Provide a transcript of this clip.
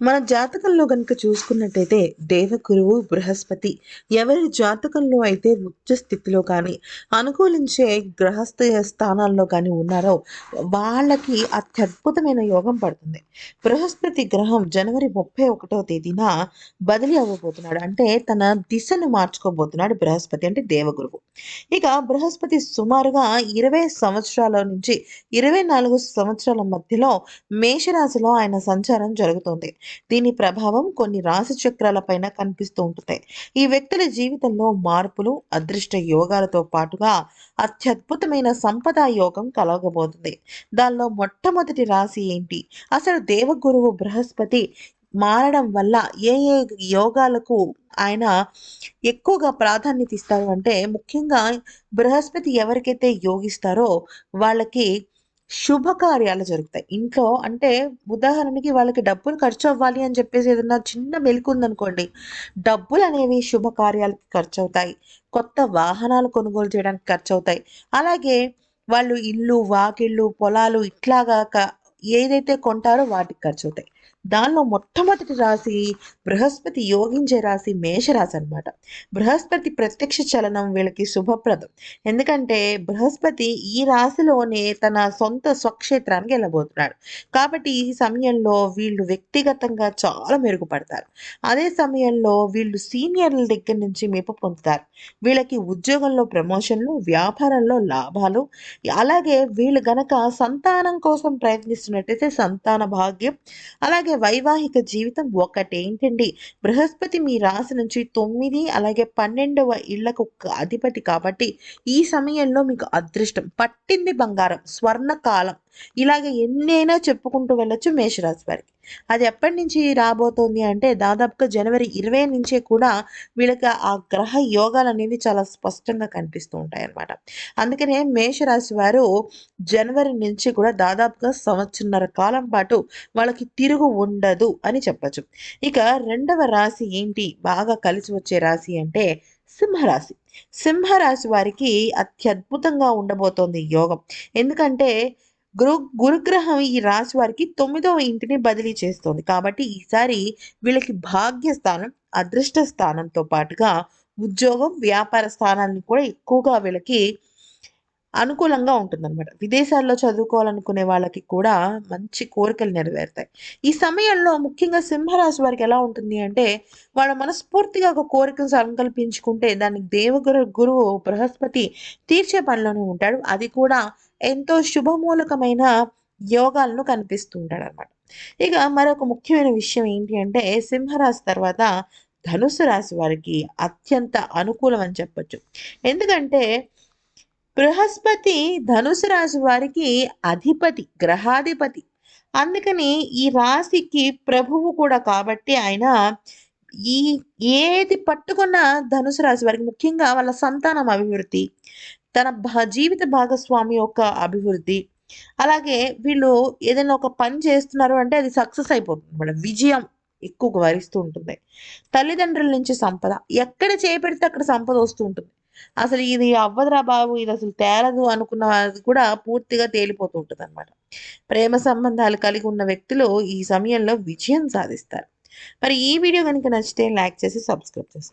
మన జాతకంలో కనుక చూసుకున్నట్టయితే దేవగురువు బృహస్పతి ఎవరి జాతకంలో అయితే ఉచ్చ స్థితిలో కానీ అనుకూలించే గ్రహస్థ స్థానాల్లో కానీ ఉన్నారో వాళ్ళకి అత్యద్భుతమైన యోగం పడుతుంది. బృహస్పతి గ్రహం జనవరి ముప్పై ఒకటో తేదీన బదిలీ అవ్వబోతున్నాడు. అంటే తన దిశను మార్చుకోబోతున్నాడు బృహస్పతి అంటే దేవగురువు. ఇక బృహస్పతి సుమారుగా ఇరవై సంవత్సరాల నుంచి ఇరవై నాలుగు సంవత్సరాల మధ్యలో మేషరాశిలో ఆయన సంచారం జరుగుతుంది. దీని ప్రభావం కొన్ని రాశి చక్రాల పైన కనిపిస్తూ ఉంటుంది. ఈ వ్యక్తుల జీవితంలో మార్పులు అదృష్ట యోగాలతో పాటుగా అత్యద్భుతమైన సంపద యోగం కలగబోతుంది. దానిలో మొట్టమొదటి రాశి ఏంటి? అసలు దేవగురువు బృహస్పతి మారడం వల్ల ఏ ఏ యోగాలకు ఆయన ఎక్కువగా ప్రాధాన్యత ఇస్తారు అంటే ముఖ్యంగా బృహస్పతి ఎవరికైతే యోగిస్తారో వాళ్ళకి శుభకార్యాలు జరుగుతాయి. ఇంట్లో అంటే ఉదాహరణకి వాళ్ళకి డబ్బులు ఖర్చు అవ్వాలి అని చెప్పేసి ఏదన్నా చిన్న మెలకు ఉందనుకోండి డబ్బులు అనేవి శుభకార్యాలకి ఖర్చు అవుతాయి కొత్త వాహనాలు కొనుగోలు చేయడానికి ఖర్చు అవుతాయి అలాగే వాళ్ళు ఇల్లు వాకిళ్ళు పొలాలు ఇట్లాగా ఏదైతే కొంటారో వాటికి ఖర్చు అవుతాయి దానిలో మొట్టమొదటి రాశి బృహస్పతి యోగించే రాశి మేషరాశి అనమాట బృహస్పతి ప్రత్యక్ష చలనం వీళ్ళకి శుభప్రదం. ఎందుకంటే బృహస్పతి ఈ రాశిలోనే తన సొంత స్వక్షేత్రానికి వెళ్ళబోతున్నాడు. కాబట్టి ఈ సమయంలో వీళ్ళు వ్యక్తిగతంగా చాలా మెరుగుపడతారు. అదే సమయంలో వీళ్ళు సీనియర్ల దగ్గర నుంచి మెప్పు పొందుతారు. వీళ్ళకి ఉద్యోగంలో ప్రమోషన్లు వ్యాపారంలో లాభాలు అలాగే వీళ్ళు గనక సంతానం కోసం ప్రయత్నిస్తున్నట్టయితే సంతాన భాగ్యం అలాగే వైవాహిక జీవితం ఒకటేంటండి? బృహస్పతి మీ రాశి నుంచి తొమ్మిది అలాగే పన్నెండవ ఇళ్ళకు అధిపతి కాబట్టి ఈ సమయంలో మీకు అదృష్టం. పట్టింది బంగారం స్వర్ణకాలం ఇలాగ ఎన్నైనా చెప్పుకుంటూ వెళ్ళొచ్చు మేషరాశి వారికి. అది ఎప్పటి నుంచి రాబోతోంది అంటే దాదాపుగా జనవరి ఇరవై నుంచే కూడా వీళ్ళకి ఆ గ్రహ యోగాలు అనేవి చాలా స్పష్టంగా కనిపిస్తూ ఉంటాయి అన్నమాట అందుకనే మేషరాశి వారు జనవరి నుంచి కూడా దాదాపుగా సంవత్సరన్నర కాలం పాటు వాళ్ళకి తిరుగు ఉండదు అని చెప్పచ్చు. ఇక రెండవ రాశి ఏంటి? బాగా కలిసి వచ్చే రాశి అంటే సింహరాశి. సింహరాశి వారికి అత్యద్భుతంగా ఉండబోతోంది యోగం. ఎందుకంటే గురు గురుగ్రహం ఈ రాశి వారికి తొమ్మిదవ ఇంటిని బదిలీ చేస్తుంది. కాబట్టి ఈసారి వీళ్ళకి భాగ్యస్థానం అదృష్ట స్థానంతో పాటుగా ఉద్యోగం వ్యాపార స్థానాన్ని కూడా ఎక్కువగా వీళ్ళకి అనుకూలంగా ఉంటుందన్నమాట. విదేశాల్లో చదువుకోవాలనుకునే వాళ్ళకి కూడా మంచి కోరికలు నెరవేరుతాయి. ఈ సమయంలో ముఖ్యంగా సింహరాశి వారికి ఎలా ఉంటుంది అంటే వాళ్ళ మనస్ఫూర్తిగా ఒక కోరికను సంకల్పించుకుంటే దానికి దేవగురు గురువు బృహస్పతి తీర్చే పనిలోనే ఉంటాడు. అది కూడా ఎంతో శుభమూలకమైన యోగాలను కనిపిస్తుంటాడు అనమాట ఇక మరొక ముఖ్యమైన విషయం ఏంటి అంటే సింహరాశి తర్వాత ధనుసు రాశి వారికి అత్యంత అనుకూలం అని చెప్పచ్చు. ఎందుకంటే బృహస్పతి ధనుసు రాశి వారికి అధిపతి గ్రహాధిపతి. అందుకని ఈ రాశికి ప్రభువు కూడా కాబట్టి ఆయన ఈ ఏది పట్టుకున్న ధనుసు రాశి వారికి ముఖ్యంగా వాళ్ళ సంతానం అభివృద్ధి. తన జీవిత భాగస్వామి యొక్క అభివృద్ధి. అలాగే వీళ్ళు ఏదైనా ఒక పని చేస్తున్నారు అంటే అది సక్సెస్ అయిపోతుంది అనమాట విజయం ఎక్కువగా వరిస్తూ ఉంటుంది. తల్లిదండ్రుల నుంచి సంపద. ఎక్కడ చేపెడితే అక్కడ సంపద వస్తూ ఉంటుంది. అసలు ఇది అవ్వదురా బాబు ఇది అసలు తేలదు అనుకున్న కూడా పూర్తిగా తేలిపోతూ ఉంటుంది అనమాట ప్రేమ సంబంధాలు కలిగి ఉన్న వ్యక్తులు ఈ సమయంలో విజయం సాధిస్తారు. మరి ఈ వీడియో కనుక నచ్చితే లైక్ చేసి సబ్స్క్రైబ్ చేసుకోండి